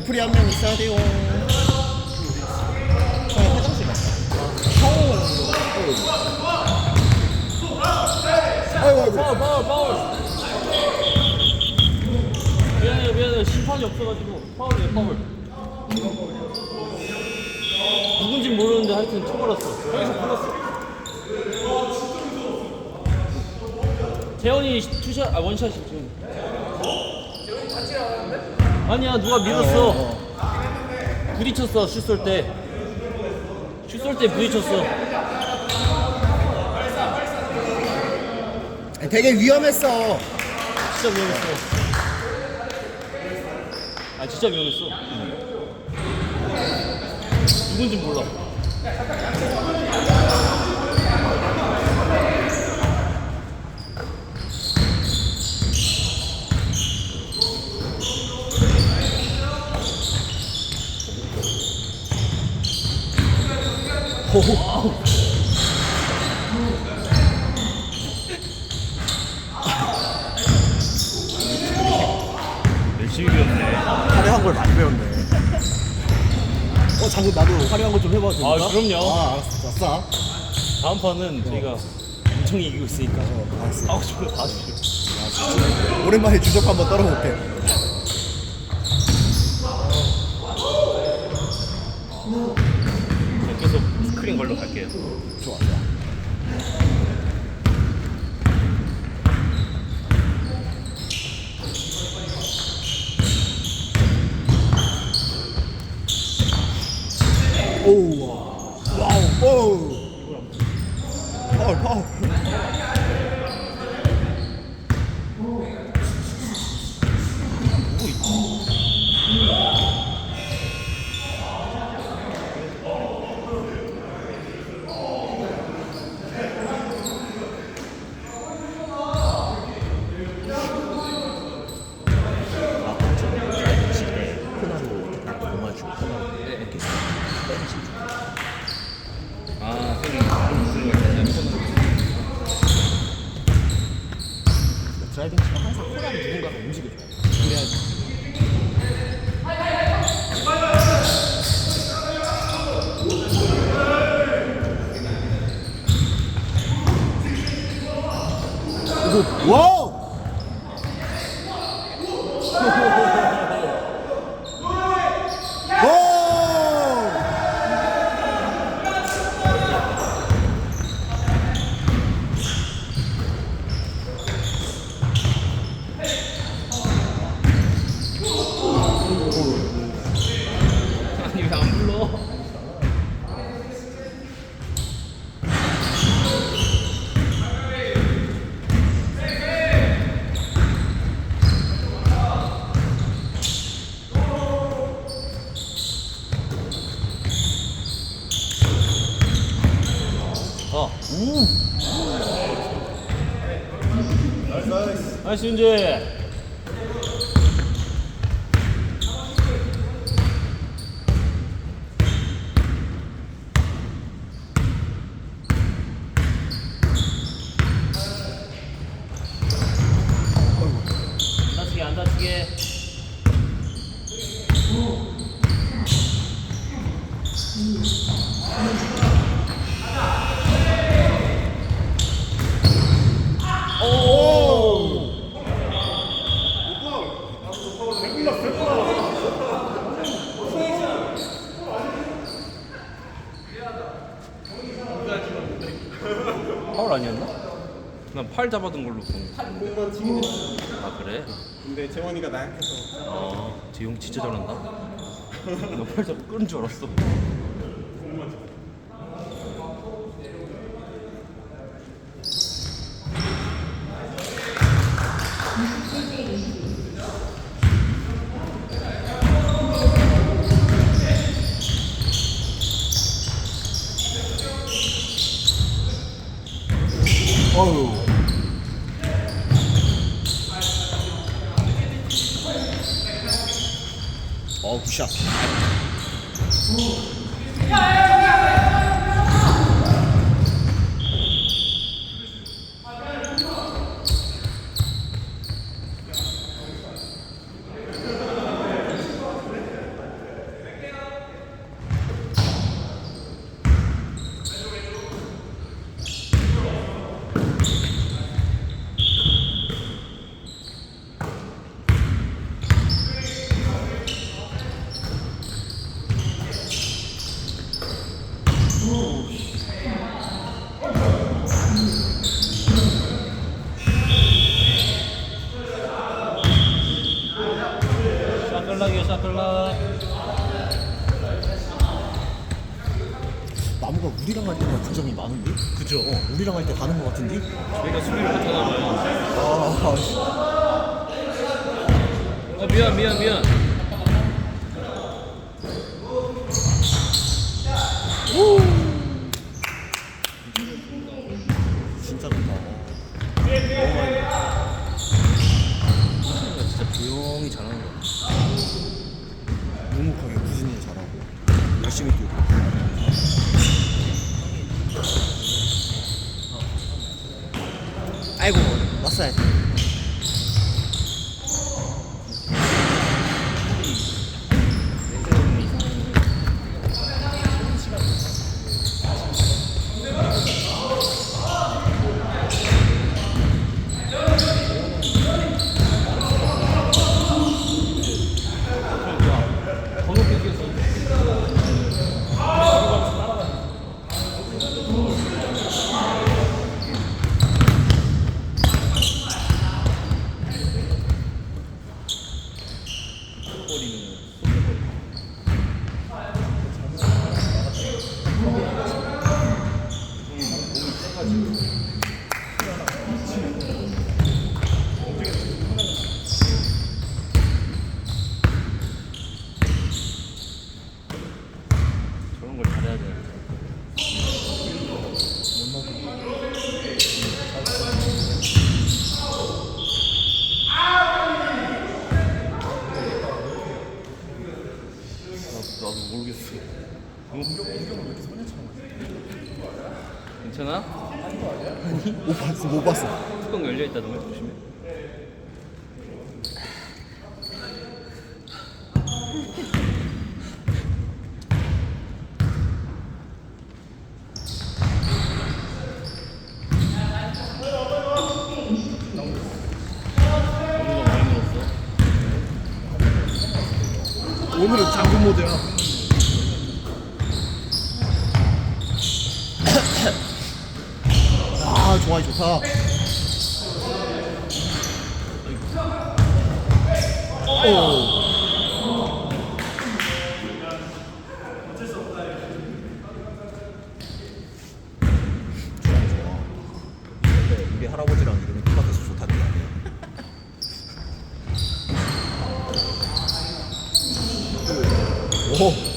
애플이 한 명 있어야 돼요. 형 화장실 갔다. 아이고 아이고. 파울 파울 파울. 미안해 미안해 심판이 없어가지고. 파울이에요 파울. 누군진 모르는데 하여튼 쳐버렸어. 여기서 풀었어. 재현이 투샷 아 원샷이 지금 아니야 누가 밀었어 부딪혔어 슛 쏠 때 슛 쏠 때 부딪혔어 되게 위험했어. 진짜 위험했어. 아 진짜 위험했어. 누군지 몰라. 호호. 열심히 배웠네. 화려한 걸 많이 배웠네. 어, 장군 나도 화려한 거 좀 해봐도? 아, 그럼요. 아, 알았어. 아싸. 다음 판은 저희가 엄청 이기고 있으니까 어, 알았어. 하고 싶은 거다 주시오. 오랜만에 주접 한번 떨어볼게. 스크린 걸로 갈게요. 좋아, 좋아. 오우, 와우, 오우. 파울, 파울. 아, 형님 무슨 드라이빙 치면 항상 코너를 누군가가 움직여줘요. 그래야지. 이거 와우! 와우! 아니 왜 안 불러? 어. 우. 나이스 윤재. 안 다치게 안 다치게. 오. 파울 아니었나? 난 팔 잡아둔 걸로 본 거. 공만 치긴 아 그래? 근데 재원이가 나약해서 아, 재용 진짜 잘한다. 나 팔 잡고 끄는 줄 알았어. 어우. 어, 샤클락이요 샤클락 나무가 우리랑 할 때만 부정이 많은데? 그죠 어, 우리랑 할때 가는 거 같은데? 저희가 수비를 못하나 봐 아, 씨. 어 미안 미안 미안 진짜 좋다. 진짜 조용히 잘하는 거야 묵묵하게 꾸준히 잘하고 열심히 뛰고. 아이고 왔어요. 번호 뺏겼어 저런 걸 잘해야 돼. 나- 나도 모르겠어. 괜찮아? 못 봤어, 못 봤어. 뚜껑 열려 있다. 너무 조심해. 오늘은 장군 모드야. 공항이 좋다. 오. 우리 할아버지랑 이 좋다.